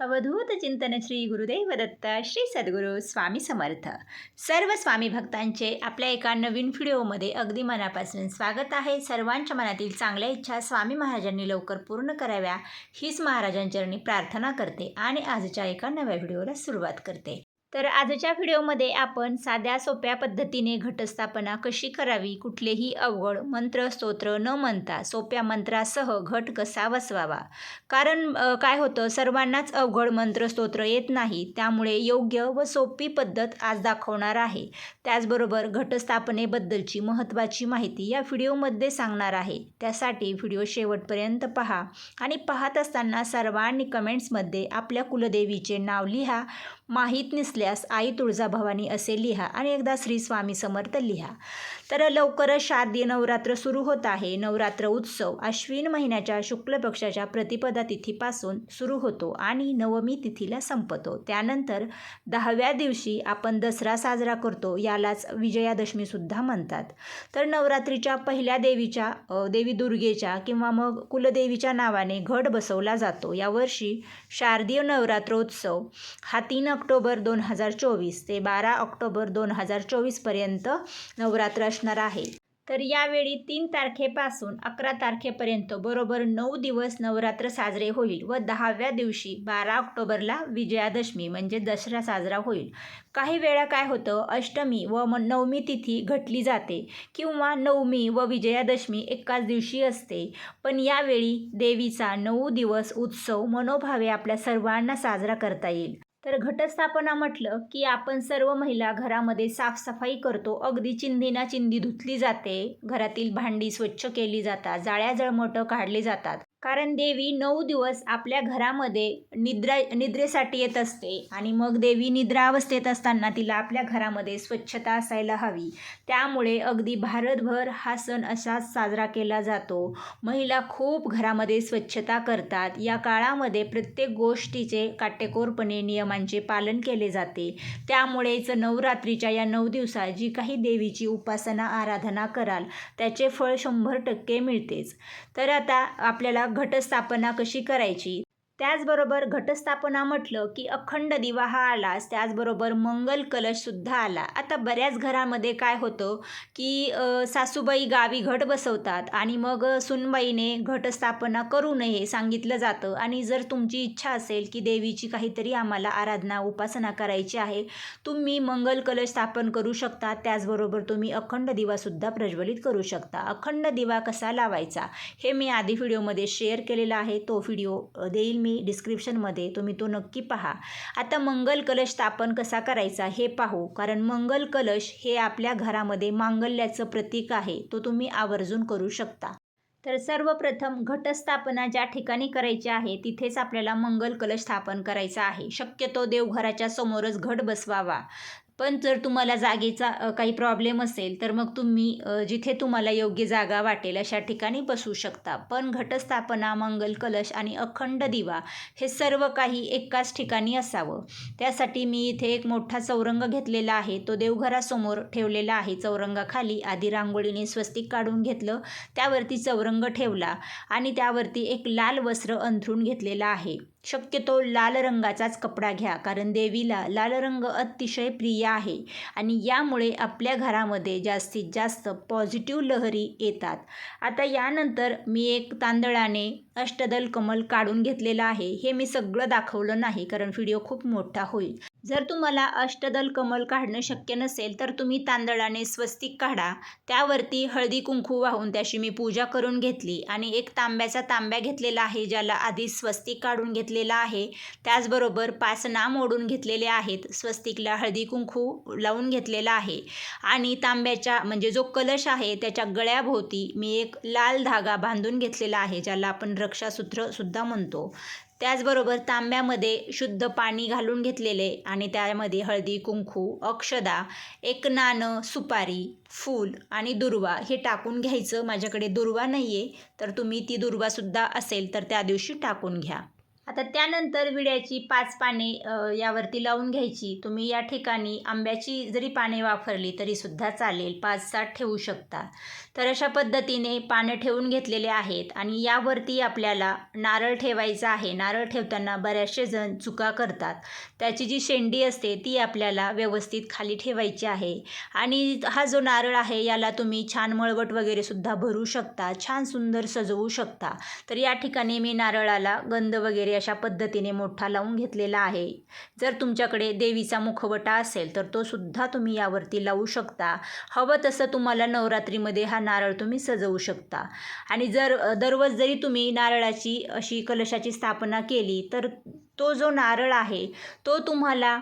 अवधूत चिंतन श्री गुरुदेव दत्त श्री सद्गुरू स्वामी समर्थ. सर्व स्वामी भक्तांचे आपल्या एका नवीन व्हिडिओमध्ये अगदी मनापासून स्वागत आहे. सर्वांच्या मनातील चांगल्या इच्छा स्वामी महाराजांनी लवकर पूर्ण कराव्या हीच महाराजांचरणी प्रार्थना करते आणि आजच्या एका नव्या व्हिडिओला सुरुवात करते. तर आजच्या व्हिडिओमध्ये आपण साध्या सोप्या पद्धतीने घटस्थापना कशी करावी कुठलेही अवघड मंत्र स्तोत्र न म्हणता सोप्या मंत्रासह घट कसा बसवावा कारण काय होतं सर्वांनाच अवघड मंत्र स्तोत्र येत नाही त्यामुळे योग्य व सोपी पद्धत आज दाखवणार आहे. त्याचबरोबर घटस्थापनेबद्दलची महत्त्वाची माहिती या व्हिडिओमध्ये सांगणार आहे. त्यासाठी व्हिडिओ शेवटपर्यंत पहा आणि पाहत असताना सर्वांनी कमेंट्समध्ये आपल्या कुलदेवीचे नाव लिहा. माहीत नसल्यास आई तुळजाभवानी असे लिहा आणि एकदा श्री स्वामी समर्थ लिहा. तर लवकरच शारदीय नवरात्र सुरू होत आहे. नवरात्र उत्सव अश्विन महिन्याच्या शुक्ल पक्षाच्या प्रतिपदा तिथीपासून सुरू होतो आणि नवमी तिथीला संपतो. त्यानंतर दहाव्या दिवशी आपण दसरा साजरा करतो यालाच विजयादशमीसुद्धा म्हणतात. तर नवरात्रीच्या पहिल्या देवीच्या देवी दुर्गेच्या किंवा मग कुलदेवीच्या नावाने घट बसवला जातो. यावर्षी शारदीय नवरात्रोत्सव हा तीन ऑक्टोबर दोन हजार चोवीस ते बारा ऑक्टोबर दोन हजार चोवीसपर्यंत नवरात्र असणार आहे. तर यावेळी तीन तारखेपासून अकरा तारखेपर्यंत बरोबर नऊ दिवस नवरात्र साजरे होईल व दहाव्या दिवशी बारा ऑक्टोबरला विजयादशमी म्हणजे दसरा साजरा होईल. काही वेळा काय होतं अष्टमी व म नवमी तिथी घटली जाते किंवा नवमी व विजयादशमी एकाच दिवशी असते. पण यावेळी देवीचा नऊ दिवस उत्सव मनोभावे आपल्या सर्वांना साजरा करता येईल. तर घटस्थापना म्हटलं की आपण सर्व महिला घरामध्ये साफसफाई करतो. अगदी चिंधीना चिंधी धुतली जाते. घरातील भांडी स्वच्छ केली जातात. जाळ्या जळमटं काढली जातात. कारण देवी नऊ दिवस आपल्या घरामध्ये निद्रा निद्रेसाठी येत असते आणि मग देवी निद्रावस्थेत असताना तिला आपल्या घरामध्ये स्वच्छता असायला हवी. त्यामुळे अगदी भारतभर हा सण असाच साजरा केला जातो. महिला खूप घरामध्ये स्वच्छता करतात. या काळामध्ये प्रत्येक गोष्टीचे काटेकोरपणे नियमांचे पालन केले जाते. त्यामुळेच नवरात्रीच्या या नऊ दिवसात जी काही देवीची उपासना आराधना कराल त्याचे फळ शंभर टक्के मिळतेच. तर आता आपल्याला घटस्थापना कशी करायची? त्याचबरोबर घटस्थापना म्हटलं की अखंड दिवा हा आलाच त्याचबरोबर मंगल कलशसुद्धा आला. आता बऱ्याच घरामध्ये काय होतं की सासूबाई गावी घट बसवतात आणि मग सुनबाईने घटस्थापना करू नये सांगितलं जातं. आणि जर तुमची इच्छा असेल की देवीची काहीतरी आम्हाला आराधना उपासना करायची आहे तुम्ही मंगल कलश स्थापन करू शकता. त्याचबरोबर तुम्ही अखंड दिवासुद्धा प्रज्वलित करू शकता. अखंड दिवा कसा लावायचा हे मी आधी व्हिडिओमध्ये शेअर केलेला आहे. तो व्हिडिओ देईल मी डिस्क्रिप्शनमध्ये तुम्ही तो नक्की पहा. आता मंगल कलश स्थापन कसा करायचा हे पाहू. कारण मंगल कलश हे आपल्या घरामध्ये मांगल्याचं प्रतीक आहे. तो तुम्ही आवर्जून करू शकता. तर सर्वप्रथम घटस्थापना ज्या ठिकाणी करायची आहे तिथेच आपल्याला मंगल कलश स्थापन करायचा आहे. शक्यतो देवघराच्या समोरच घट बसवावा. पण जर तुम्हाला जागेचा काही प्रॉब्लेम असेल तर मग तुम्ही जिथे तुम्हाला योग्य जागा वाटेल अशा ठिकाणी बसू शकता. पण घटस्थापना मंगल कलश आणि अखंड दिवा हे सर्व काही एकाच ठिकाणी असावं. त्यासाठी मी इथे एक मोठा चौरंग घेतलेला आहे. तो देवघरासमोर ठेवलेला आहे. चौरंगाखाली आधी रांगोळीने स्वस्तिक काढून घेतलं. त्यावरती चौरंग ठेवला आणि त्यावरती एक लाल वस्त्र अंथरून घेतलेला आहे. शक्यतो लाल रंगाचाच कपडा घ्या कारण देवीला लाल रंग अतिशय प्रिय आहे आणि यामुळे आपल्या घरामध्ये जास्तीत जास्त पॉझिटिव्ह लहरी येतात. आता यानंतर मी एक तांदळाने अष्टदल कमल काढून घेतलेलं आहे. हे मी सगळं दाखवलं नाही कारण व्हिडिओ खूप मोठा होईल. जर तुम्हाला अष्टदल कमल काढणं शक्य नसेल तर तुम्ही तांदळाने स्वस्तिक काढा. त्यावरती हळदी कुंकू वाहून त्याची मी पूजा करून घेतली आणि एक तांब्याचा तांब्या घेतलेला आहे ज्याला आधी स्वस्तिक काढून घेतलेला आहे. त्याचबरोबर पाच नाम ओढून घेतलेले आहेत. स्वस्तिकला हळदी कुंकू लावून घेतलेला आहे. आणि तांब्याच्या म्हणजे जो कलश आहे त्याच्या गळ्याभोवती मी एक लाल धागा बांधून घेतलेला आहे ज्याला आपण रक्षासूत्रसुद्धा म्हणतो. त्याचबरोबर तांब्यामध्ये शुद्ध पाणी घालून घेतलेले आणि त्यामध्ये हळदी कुंकू अक्षदा एक नाणं सुपारी फूल आणि दुर्वा हे टाकून घ्यायचं. माझ्याकडे दुर्वा नाही आहे तर तुम्ही ती दुर्वासुद्धा असेल तर त्या दिवशी टाकून घ्या. आता त्यानंतर विड्याची पाच पाने यावरती लावून घ्यायची. तुम्ही या ठिकाणी आंब्याची जरी पाने वापरली तरी सुद्धा चालेल. पाच सात ठेवू शकता. तर अशा पद्धतीने पानं ठेवून घेतलेले आहेत आणि यावरती आपल्याला नारळ ठेवायचा आहे. नारळ ठेवताना बऱ्याचशे जण चुका करतात. त्याची जी शेंडी असते ती आपल्याला व्यवस्थित खाली ठेवायची आहे. आणि हा जो नारळ आहे याला तुम्ही छान मळवट वगैरे सुद्धा भरू शकता. छान सुंदर सजवू शकता. तर या ठिकाणी मी नारळाला गंध वगैरे अशा पद्धतीने मोठा लावून घेतलेला आहे. जर तुमच्याकडे देवीचा मुखवटा असेल तर तो सुद्धा तुम्ही यावरती लावू शकता. हवं तसं तुम्हाला नवरात्रीमध्ये हा नारळ तुम्ही सजवू शकता. आणि जर दररोज जरी तुम्ही नारळाची अशी कलशाची स्थापना केली तर तो जो नारळ आहे तो तुम्हाला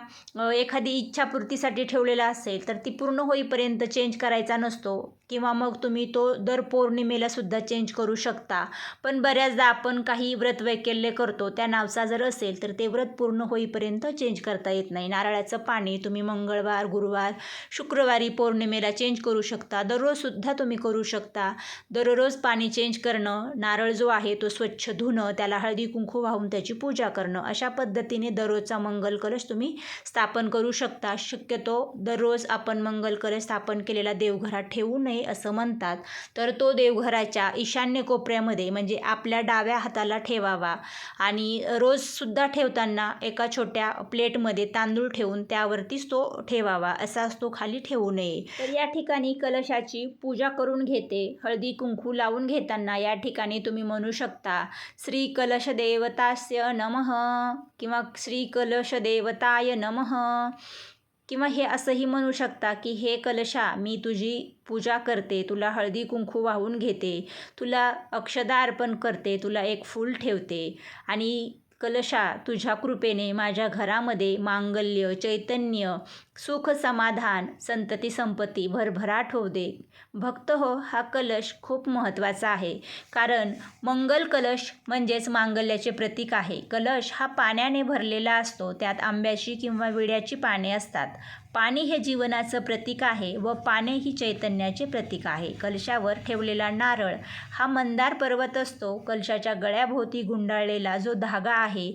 एखादी इच्छापूर्तीसाठी ठेवलेला असेल तर ती पूर्ण होईपर्यंत चेंज करायचा नसतो. किंवा मग तुम्ही तो दर पौर्णिमेला सुद्धा चेंज करू शकता. पण बऱ्याचदा आपण काही व्रत वैकल्य करतो त्या नावचा जर असेल तर ते व्रत पूर्ण होईपर्यंत चेंज करता येत नाही. नारळाचं पाणी तुम्ही मंगळवार गुरुवार शुक्रवारी पौर्णिमेला चेंज करू शकता. दररोजसुद्धा तुम्ही करू शकता. दररोज पाणी चेंज करणं नारळ जो आहे तो स्वच्छ धुणं त्याला हळदी कुंकू वाहून त्याची पूजा करणं अशा पद्धतीने दररोजचा मंगल कलश तुम्ही स्थापन करू शकता. शक्यतो दररोज आपण मंगल कलश स्थापन केलेला देवघरात ठेवू नये असं म्हणतात. तर तो देवघराच्या ईशान्य कोपऱ्यामध्ये म्हणजे आपल्या डाव्या हाताला ठेवावा आणि रोजसुद्धा ठेवताना एका छोट्या प्लेटमध्ये तांदूळ ठेवून त्यावरतीच तो ठेवावा. असाच तो खाली ठेवू नये. तर या ठिकाणी कलशाची पूजा करून घेते. हळदी कुंकू लावून घेताना या ठिकाणी तुम्ही म्हणू शकता श्री कलश देवतास्य नमः. किंवा श्री कलश देवताय नमः. किंवा हे असंही म्हणू शकता की हे कलशा मी तुझी पूजा करते तुला हळदी कुंकू वाहून घेते तुला अक्षदा अर्पण करते तुला एक फूल ठेवते. आणि कलशा तुझ्या कृपेने माझ्या घरामध्ये मांगल्य चैतन्य सुख समाधान संतती संपत्ती भरभराट होऊ दे. भक्त हो हा कलश खूप महत्त्वाचा आहे. कारण मंगल कलश म्हणजेच मांगल्याचे प्रतीक आहे. कलश हा पाण्याने भरलेला असतो. त्यात आंब्याची किंवा विड्याची पाने असतात. पाणी हे जीवनाचं प्रतीक आहे व पाने ही चैतन्याचे प्रतीक आहे. कलशावर ठेवलेला नारळ हा मंदार पर्वत असतो. कलशाच्या गळ्याभोवती गुंडाळलेला जो धागा आहे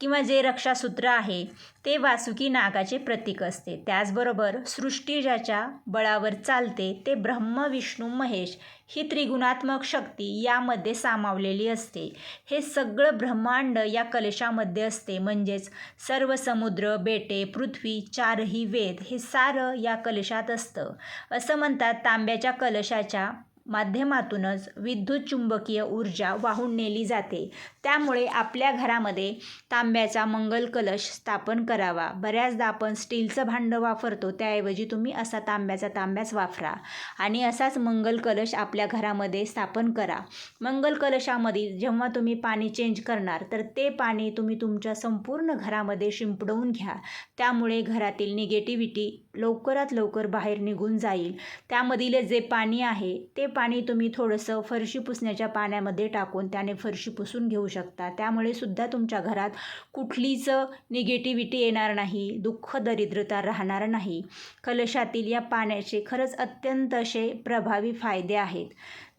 किंवा जे रक्षासूत्र आहे ते वासुकी नागाचे प्रतीक असते. त्याचबरोबर सृष्टी ज्याच्या बळावर चालते ते ब्रह्म विष्णू महेश ही त्रिगुणात्मक शक्ती यामध्ये सामावलेली असते. हे सगळं ब्रह्मांड या कलशामध्ये असते. म्हणजेच सर्व समुद्र बेटे पृथ्वी चारही वेद हे सारं या कलशात असतं. असं म्हणतात तांब्याच्या कलशाच्या माध्यमातूनच विद्युत चुंबकीय ऊर्जा वाहून नेली जाते. त्यामुळे आपल्या घरामध्ये तांब्याचा मंगल कलश स्थापन करावा. बऱ्याचदा आपण स्टीलचं भांडं वापरतो त्याऐवजी तुम्ही असा तांब्याचा तांब्याच वापरा आणि असाच मंगल कलश आपल्या घरामध्ये स्थापन करा. मंगल कलशामध्ये जेव्हा तुम्ही पाणी चेंज करणार तर ते पाणी तुम्ही तुमच्या संपूर्ण घरामध्ये शिंपडवून घ्या. त्यामुळे घरातील निगेटिव्हिटी लवकरात लवकर बाहेर निघून जाईल. त्यामधील जे पाणी आहे ते पाणी तुम्ही थोडंसं फरशी पुसण्याच्या पाण्यामध्ये टाकून त्याने फरशी पुसून घेऊ शकता. त्यामुळे सुद्धा तुमच्या घरात कुठलीच निगेटिव्हिटी येणार नाही दुःख दरिद्रता राहणार नाही. कलशातील या पाण्याचे खरंच अत्यंत असे प्रभावी फायदे आहेत.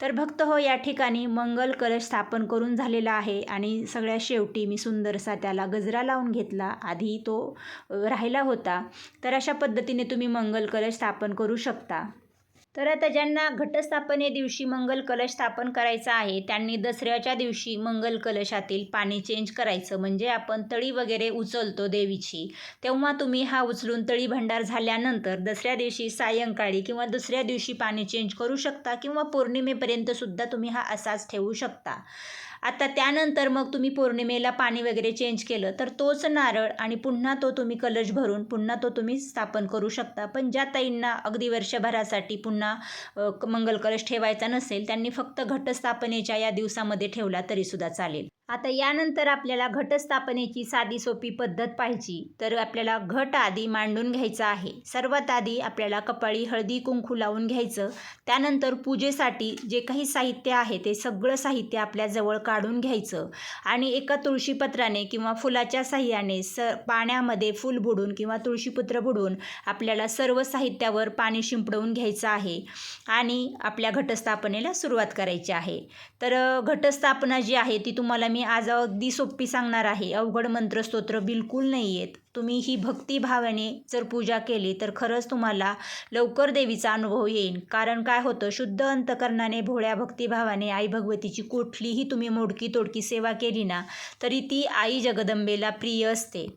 तर भक्त हो या ठिकाणी मंगल कलश स्थापन करून झालेला आहे आणि सगळ्या शेवटी मी सुंदरसा त्याला गजरा लावून घेतला. आधी तो राहिला होता. तर अशा पद्धतीने तुम्ही मंगल कलश स्थापन करू शकता. तर आता ज्यांना घटस्थापने दिवशी मंगल कलश स्थापन करायचा आहे त्यांनी दसऱ्याच्या दिवशी मंगल कलशातील पाणी चेंज करायचं. म्हणजे आपण तळी वगैरे उचलतो देवीची. तेव्हा तुम्ही हा उचलून तळी भंडार झाल्यानंतर दसऱ्या दिवशी सायंकाळी किंवा दुसऱ्या दिवशी पाणी चेंज करू शकता किंवा पौर्णिमेपर्यंत सुद्धा तुम्ही हा असाच ठेवू शकता. आता त्यानंतर मग तुम्ही पौर्णिमेला पाणी वगैरे चेंज केलं तर तोच नारळ आणि पुन्हा तो तुम्ही कलश भरून पुन्हा तो तुम्ही स्थापन करू शकता. पण ज्या ताईंना अगदी वर्षभरासाठी पुन्हा पुन्हा मंगल कलश ठेवायचा नसेल त्यांनी फक्त घटस्थापनेच्या या दिवसामध्ये ठेवला तरीसुद्धा चालेल. आता यानंतर आपल्याला घटस्थापनेची साधी सोपी पद्धत पाहिजे तर आपल्याला घट आधी मांडून घ्यायचा आहे. सर्वात आधी आपल्याला कपाळी हळदी कुंकू लावून घ्यायचं. त्यानंतर पूजेसाठी जे काही साहित्य आहे ते सगळं साहित्य आपल्याजवळ काढून घ्यायचं. आणि एका तुळशीपत्राने किंवा फुलाच्या साह्याने स पाण्यामध्ये फूल बुडून किंवा तुळशीपत्र बुडून आपल्याला सर्व साहित्यावर पाणी शिंपडवून घ्यायचं आहे आणि आपल्या घटस्थापनेला सुरुवात करायची आहे. तर घटस्थापना जी आहे ती तुम्हाला मी मी आज अगदी सोपी सांगणार आहे. अवघड मंत्रस्तोत्र बिलकुल नाही आहेत तुम्ही ही भक्तिभावाने जर पूजा केली तर खरंच तुम्हाला लवकर देवीचा अनुभव येईल कारण काय होतं शुद्ध अंतकरणाने भोळ्या भक्तिभावाने आई भगवतीची कुठलीही तुम्ही मोडकी तोडकी सेवा केली ना तरी ती आई जगदंबेला प्रिय असते.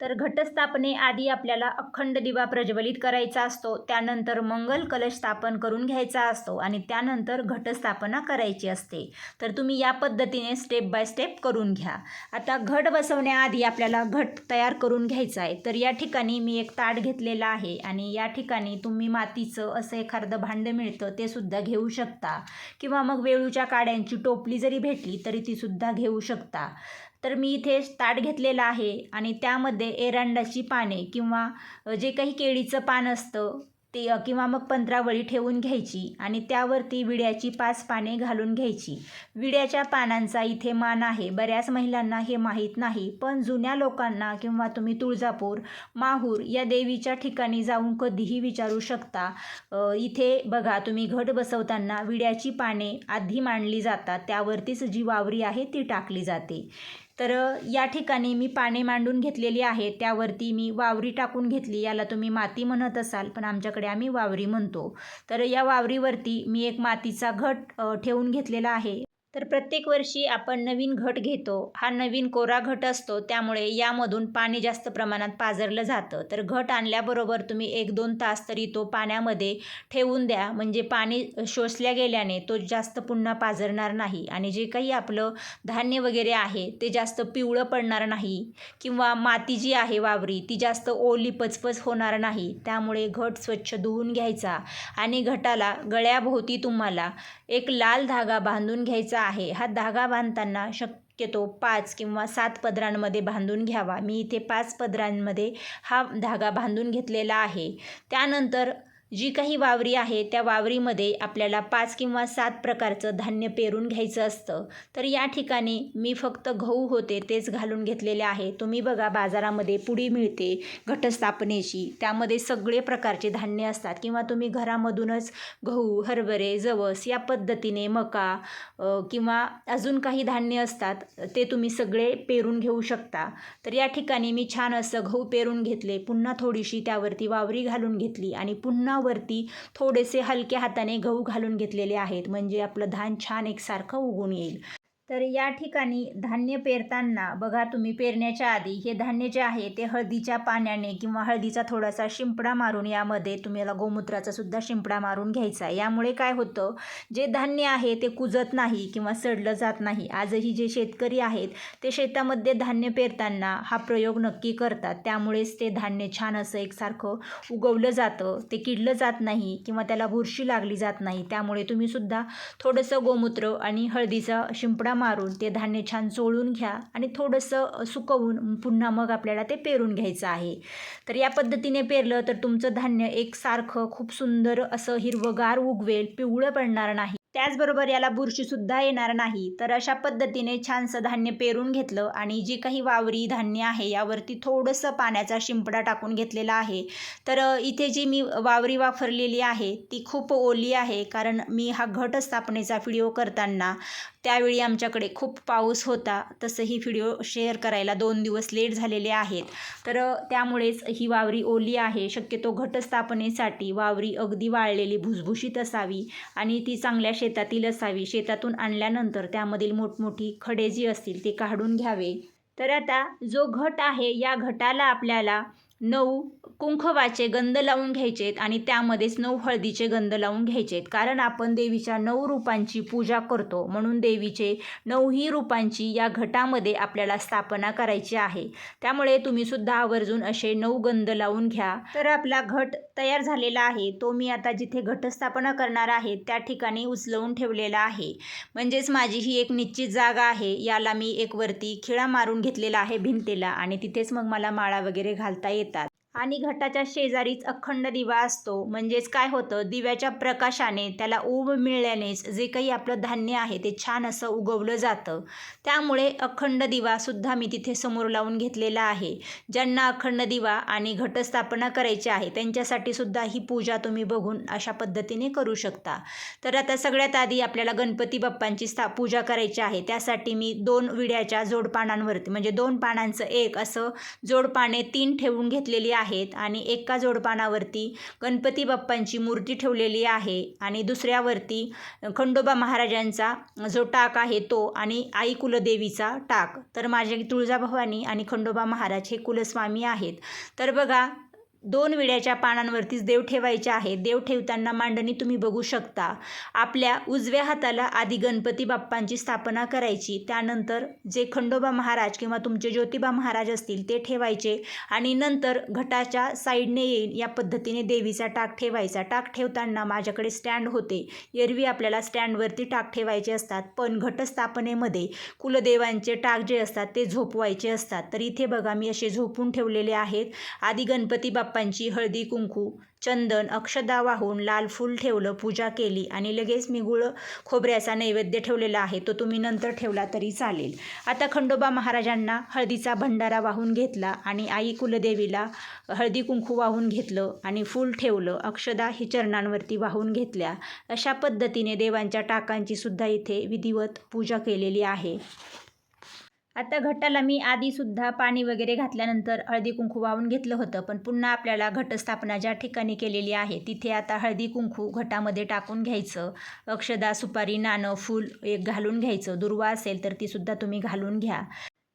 तर घटस्थापने आधी आपल्याला अखंड दिवा प्रज्वलित करायचा असतो त्यानंतर मंगल कलश स्थापन करून घ्यायचा असतो आणि त्यानंतर घटस्थापना करायची असते. तर तुम्ही या पद्धतीने स्टेप बाय स्टेप करून घ्या. आता घट बसवण्याआधी आपल्याला घट तयार करून घ्यायचा आहे. तर या ठिकाणी मी एक ताट घेतलेला आहे आणि या ठिकाणी तुम्ही मातीचं असं एखादं भांडं मिळतं ते सुद्धा घेऊ शकता. किंवा मग वेळूच्या काड्यांची टोपली जरी भेटली तरी ती सुद्धा घेऊ शकता. तर मी इथे ताट घेतलेलं आहे आणि त्यामध्ये एरंडाची पाने किंवा जे काही केळीचं पान असतं ते किंवा मग पंधरावळी ठेवून घ्यायची आणि त्यावरती विड्याची पाच पाने घालून घ्यायची. विड्याच्या पानांचा इथे मान आहे. बऱ्याच महिलांना हे माहीत नाही पण जुन्या लोकांना किंवा तुम्ही तुळजापूर माहूर या देवीच्या ठिकाणी जाऊन कधीही विचारू शकता. इथे बघा तुम्ही घट बसवताना विड्याची पाने आधी मांडली जातात त्यावरतीच जी वावरी आहे ती टाकली जाते. तर या ठिकाणी मी पाने मांडून घेतलेली आहे त्यावरती मी वावरी टाकून घेतली. याला तुम्ही माती म्हणत असाल पण आमच्याकडे आम्ही वावरी म्हणतो. तर या वावरीवरती मी एक मातीचा घट ठेवून घेतलेला आहे. तर प्रत्येक वर्षी आपण नवीन घट घेतो. हा नवीन कोरा घट असतो त्यामुळे यामधून पाणी जास्त प्रमाणात पाझरलं जातं. तर घट आणल्याबरोबर तुम्ही एक दोन तास तरी तो पाण्यामध्ये ठेवून द्या. म्हणजे पाणी शोषल्या गेल्याने तो जास्त पुन्हा पाझरणार नाही. आणि जे काही आपलं धान्य वगैरे आहे ते जास्त पिवळं पडणार नाही किंवा माती जी आहे वावरी ती जास्त ओली पचपच होणार नाही. त्यामुळे घट स्वच्छ धुवून घ्यायचा. आणि घटाला गळ्याभोवती तुम्हाला एक लाल धागा बांधून घ्यायचा आहे. हा धागा बांधताना शक्यतो पाच किंवा सात पदरांमध्ये बांधून घ्यावा. मी इथे पाच पदरांमध्ये हा धागा बांधून घेतलेला आहे. त्यानंतर जी काही वावरी आहे त्या वावरीमध्ये आपल्याला पाच किंवा सात प्रकारचं धान्य पेरून घ्यायचं असतं. तर या ठिकाणी मी फक्त गहू होते तेच घालून घेतलेले आहे. तुम्ही बघा बाजारामध्ये पुडी मिळते घटस्थापनेची. त्यामध्ये सगळे प्रकारचे धान्य असतात. किंवा तुम्ही घरामधूनच गहू हरभरे जवस या पद्धतीने मका किंवा अजून काही धान्य असतात ते तुम्ही सगळे पेरून घेऊ शकता. तर या ठिकाणी मी छान असं गहू पेरून घेतले. पुन्हा थोडीशी त्यावरती वावरी घालून घेतली आणि पुन्हा वरती थोडेसे हलक्या हाताने गहू घालून घेतलेले आहेत. म्हणजे आपलं धान छान एकसारखं उगून येईल. तर या ठिकाणी धान्य पेरताना बघा तुम्ही पेरण्याच्या आधी हे धान्य जे आहे ते हळदीच्या पाण्याने किंवा हळदीचा थोडासा शिंपडा मारून यामध्ये तुम्हाला गोमूत्राचा सुद्धा शिंपडा मारून घ्यायचा यामुळे काय होतं जे धान्य आहे ते कुजत नाही किंवा सडलं जात नाही. आजही जे शेतकरी आहेत ते शेतामध्ये धान्य पेरताना हा प्रयोग नक्की करतात. त्यामुळेच ते धान्य छान असं एकसारखं उगवलं जातं. ते किडलं जात नाही किंवा त्याला बुरशी लागली जात नाही. त्यामुळे तुम्हीसुद्धा थोडंसं गोमूत्र आणि हळदीचा शिंपडा मारून ते धान्य छान चोळून घ्या आणि थोडंसं सुकवून पुन्हा मग आपल्याला ते पेरून घ्यायचं आहे. तर या पद्धतीने पेरलं तर तुमचं धान्य एकसारखं खूप सुंदर असं हिरवगार उगवेल पिवळं पडणार नाही. त्याचबरोबर याला बुरशीसुद्धा येणार नाही. तर अशा पद्धतीने छानसं धान्य पेरून घेतलं आणि जी काही वावरी धान्य आहे यावरती थोडंसं पाण्याचा शिंपडा टाकून घेतलेला आहे. तर इथे जी मी वावरी वापरलेली आहे ती खूप ओली आहे कारण मी हा घट स्थापनेचा व्हिडिओ करताना त्यावेळी आमच्याकडे खूप पाऊस होता. तसं ही व्हिडिओ शेअर करायला दोन दिवस लेट झालेले आहेत. तर त्यामुळेच ही वावरी ओली आहे. शक्यतो घटस्थापनेसाठी वावरी अगदी वाळलेली भुसभुशीत असावी आणि ती चांगल्या शेतातील असावी. शेतातून आणल्यानंतर त्यामधील मोठमोठी खडे जी असतील ते काढून घ्यावे. तर आता जो घट आहे या घटाला आपल्याला नऊ कुंखवाचे गंध लावून घ्यायचेत आणि त्यामध्येच नऊ हळदीचे गंध लावून घ्यायचेत. कारण आपण देवीच्या नऊ रूपांची पूजा करतो. म्हणून देवीचे नऊही रूपांची या घटामध्ये आपल्याला स्थापना करायची आहे. त्यामुळे तुम्ही सुद्धा आवर्जून असे नऊ गंध लावून घ्या. तर आपला घट तयार झालेला आहे. तो मी आता जिथे घटस्थापना करणार आहे त्या ठिकाणी उचलवून ठेवलेला आहे. म्हणजेच माझी ही एक निश्चित जागा आहे. याला मी एक वरती खिळा मारून घेतलेला आहे भिंतीला आणि तिथेच मग मला माळा वगैरे घालता येतात. आणि घटाच्या शेजारीच अखंड दिवा असतो. म्हणजेच काय होतं? दिव्याच्या प्रकाशाने त्याला ऊब मिळाल्यानेच जे काही आपलं धान्य आहे ते छान असं उगवलं जातं. त्यामुळे अखंड दिवासुद्धा मी तिथे समोर लावून घेतलेला आहे. ज्यांना अखंड दिवा आणि घटस्थापना करायची आहे त्यांच्यासाठी सुद्धा ही पूजा तुम्ही बघून अशा पद्धतीने करू शकता. तर आता सगळ्यात आधी आपल्याला गणपती बाप्पांची स्था पूजा करायची आहे. त्यासाठी मी दोन विड्याच्या जोडपानांवरती म्हणजे दोन पानांचं एक असं जोडपाने तीन ठेवून घेतलेली आहेत आणि एका जोडपानावरती गणपती बाप्पांची मूर्ती ठेवलेली आहे आणि दुसऱ्यावरती खंडोबा महाराजांचा जो टाक आहे तो आणि आई कुलदेवीचा टाक. तर माझे तुळजाभवानी आणि खंडोबा महाराज हे कुलस्वामी आहेत. तर बघा दोन विड्याच्या पानांवरतीच देव ठेवायचे आहे. देव ठेवताना मांडणी तुम्ही बघू शकता. आपल्या उजव्या हाताला आधी गणपती बाप्पांची स्थापना करायची. त्यानंतर जे खंडोबा महाराज किंवा तुमचे ज्योतिबा महाराज असतील ते ठेवायचे आणि नंतर घटाच्या साईडने येईल या पद्धतीने देवीचा टाक ठेवायचा. टाक ठेवताना माझ्याकडे स्टँड होते. एरवी आपल्याला स्टँडवरती टाक ठेवायचे असतात. पण घटस्थापनेमध्ये कुलदेवांचे टाक जे असतात ते झोपवायचे असतात. तर इथे बघा मी असे झोपून ठेवलेले आहेत. आधी गणपती बाप्पा बाप्पांची हळदी कुंकू चंदन अक्षदा वाहून लाल फूल ठेवलं पूजा केली आणि लगेच मी गुळ खोबऱ्याचा नैवेद्य ठेवलेला आहे तो तुम्ही नंतर ठेवला तरी चालेल. आता खंडोबा महाराजांना हळदीचा भंडारा वाहून घेतला आणि आई कुलदेवीला हळदी कुंकू वाहून घेतलं आणि फूल ठेवलं अक्षदा ही चरणांवरती वाहून घेतल्या. अशा पद्धतीने देवांच्या टाकांची सुद्धा इथे विधिवत पूजा केलेली आहे. आता घटाला मी आधीसुद्धा पाणी वगैरे घातल्यानंतर हळदी कुंकू वाहून घेतलं होतं पण पुन्हा आपल्याला घटस्थापना ज्या ठिकाणी केलेली आहे तिथे आता हळदी कुंकू घटामध्ये टाकून घ्यायचं. अक्षदा सुपारी नाणं फूल एक घालून घ्यायचं. दुर्वा असेल तर तीसुद्धा तुम्ही घालून घ्या.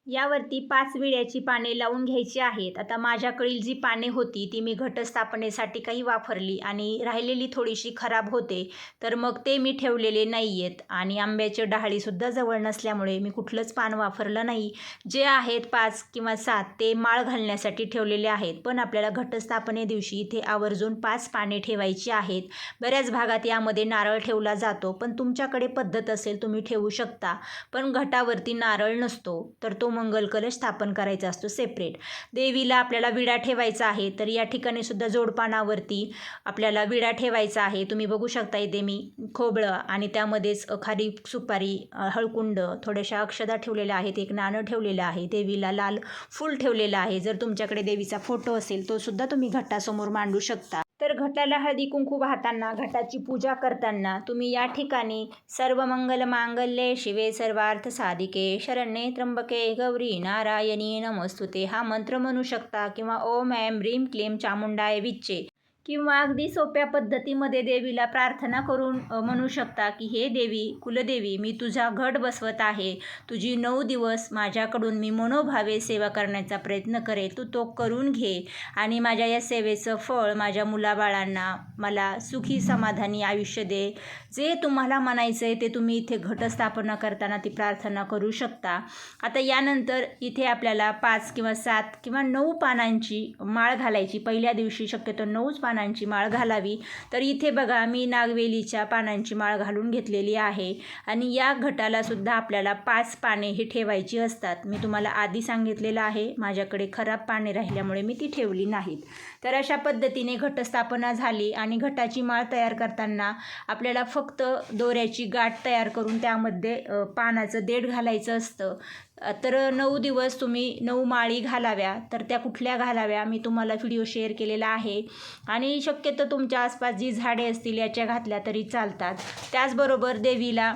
यावरती पाच विड्याची पाने लावून घ्यायची आहेत. आता माझ्याकडील जी पाने होती ती मी घटस्थापनेसाठी काही वापरली आणि राहिलेली थोडीशी खराब होते तर मग ते मी ठेवलेले नाही आहेत आणि आंब्याचे डहाळीसुद्धा जवळ नसल्यामुळे मी कुठलंच पान वापरलं नाही. जे आहेत पाच किंवा सात ते माळ घालण्यासाठी ठेवलेले आहेत. पण आपल्याला घटस्थापने दिवशी इथे आवर्जून पाच पाने ठेवायची आहेत. बऱ्याच भागात यामध्ये नारळ ठेवला जातो पण तुमच्याकडे पद्धत असेल तुम्ही ठेवू शकता. पण घटावरती नारळ नसतो तर तो मंगल कलश स्थापन करायचा असतो सेपरेट देवीला आपल्याला विडा ठेवायचा आहे तर या ठिकाणी सुद्धा जोडपानावरती आपल्याला विडा ठेवायचा आहे. तुम्ही बघू शकता इथे मी खोबळं आणि त्यामध्येच खारी सुपारी हळकुंड थोड्याशा अक्षदा ठेवलेल्या आहेत एक नाणं ठेवलेलं आहे. देवीला लाल फूल ठेवलेलं आहे. जर तुमच्याकडे देवीचा फोटो असेल तो सुद्धा तुम्ही घट्टासमोर मांडू शकता. घटाला हळदी कुंकू वाहताना घटाची पूजा करताना तुम्ही या ठिकाणी सर्व मंगल मांगल्ये शिवे सर्वार्थ साधिके शरण्ये त्र्यंबके गौरी नारायणी नमस्तुते. हा मंत्र म्हणू शकता किंवा ओम ऐम ह्रीम क्लीम चामुंडाय विच्चे. किंवा अगदी सोप्या पद्धतीमध्ये देवीला प्रार्थना करून म्हणू शकता की हे देवी कुलदेवी मी तुझा घट बसवत आहे. तुझी नऊ दिवस माझ्याकडून मी मनोभावे सेवा करण्याचा प्रयत्न करेल. तू तो करून घे आणि माझ्या या सेवेचं फळ माझ्या मुलाबाळांना मला सुखी समाधानी आयुष्य दे. जे तुम्हाला म्हणायचं आहे ते तुम्ही इथे घटस्थापना करताना ती प्रार्थना करू शकता. आता यानंतर इथे आपल्याला पाच किंवा सात किंवा नऊ पानांची माळ घालायची. पहिल्या दिवशी शक्यतो नऊच पानांची माळ घालावी. तर इथे बघा मी नागवेलीच्या पानांची माळ घालून घेतलेली आहे. आणि या घटाला सुद्धा आपल्याला पाच पाने ही ठेवायची असतात. मी तुम्हाला आधी सांगितलेलं आहे माझ्याकडे खराब पाने राहिल्यामुळे मी ती ठेवली नाहीत. तर अशा पद्धतीने घटस्थापना झाली आणि घटाची माळ तयार करताना आपल्याला फक्त दोऱ्याची गाठ तयार करून त्यामध्ये पानाचं देठ घालायचं असतं. तर नऊ दिवस तुम्ही नऊ माळी घालाव्या तर त्या कुठल्या घालाव्या मी तुम्हाला व्हिडिओ शेअर केलेला आहे. आणि शक्यतो तुमच्या आसपास जी झाडे असतील याच्या घातल्या तरी चालतात. त्याचबरोबर देवीला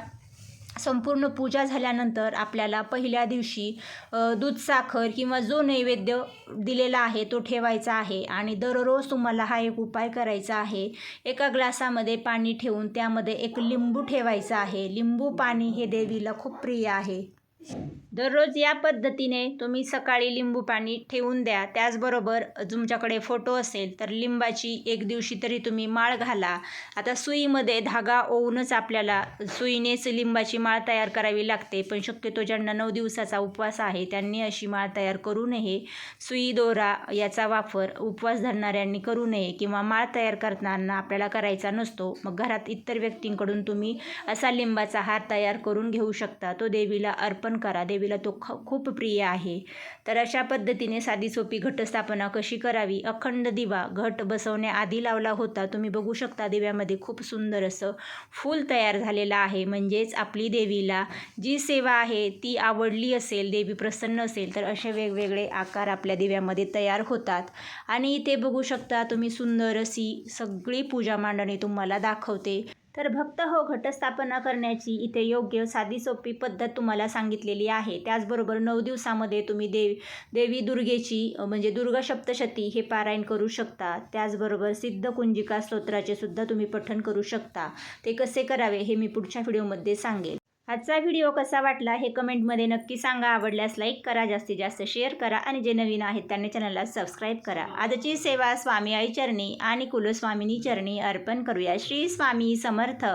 संपूर्ण पूजा झाल्यानंतर आपल्याला पहिल्या दिवशी दूध साखर किंवा जो नैवेद्य दिलेला आहे तो ठेवायचा आहे. आणि दररोज तुम्हाला हा एक उपाय करायचा आहे. एका ग्लासामध्ये पाणी ठेवून त्यामध्ये एक लिंबू ठेवायचा आहे. लिंबू पाणी हे देवीला खूप प्रिय आहे. दररोज या पद्धतीने तुम्ही सकाळी लिंबू पाणी ठेवून द्या. त्याचबरोबर तुमच्याकडे फोटो असेल तर लिंबाची एक दिवशी तरी तुम्ही माळ घाला. आता सुईमध्ये धागा ओवूनच आपल्याला सुईनेच लिंबाची माळ तयार करावी लागते. पण शक्यतो ज्यांना नऊ दिवसाचा उपवास आहे त्यांनी अशी माळ तयार करू नये. सुई दोरा याचा वापर उपवास धरणाऱ्यांनी करू नये किंवा माळ तयार करताना आपल्याला करायचा नसतो. मग घरात इतर व्यक्तींकडून तुम्ही असा लिंबाचा हार तयार करून घेऊ शकता. तो देवीला अर्पण करा. देवीला तो ख खूप प्रिय आहे. तर अशा पद्धतीने साधी सोपी घटस्थापना कशी करावी? अखंड दिवा घट बसवण्याआधी लावला होता. तुम्ही बघू शकता दिव्यामध्ये खूप सुंदर असं फूल तयार झालेलं आहे. म्हणजेच आपली देवीला जी सेवा आहे ती आवडली असेल देवी प्रसन्न असेल तर असे वेगवेगळे आकार आपल्या दिव्यामध्ये तयार होतात. आणि इथे बघू शकता तुम्ही सुंदर अशी सगळी पूजा मांडणी तुम्हाला दाखवते. तर भक्त हो घटस्थापना करण्याची इथे योग्य साधी सोपी पद्धत तुम्हाला सांगितलेली आहे. त्याचबरोबर नऊ दिवसामध्ये तुम्ही देव देवी दुर्गेची म्हणजे दुर्गा सप्तशती हे पारायण करू शकता. त्याचबरोबर सिद्ध कुंजिका स्तोत्राचे सुद्धा तुम्ही पठण करू शकता. ते कसे करावे हे मी पुढच्या व्हिडिओमध्ये सांगेल आजचा व्हिडिओ कसा वाटला हे कमेंटमध्ये नक्की सांगा. आवडल्यास लाईक करा जास्तीत जास्त शेअर करा आणि जे नवीन आहेत त्यांनी चॅनलला सबस्क्राईब करा. आजची सेवा स्वामी आई चरणी आणि कुलस्वामिनी चरणी अर्पण करूया. श्री स्वामी समर्थ.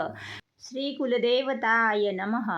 श्री कुलदेवताय नमः.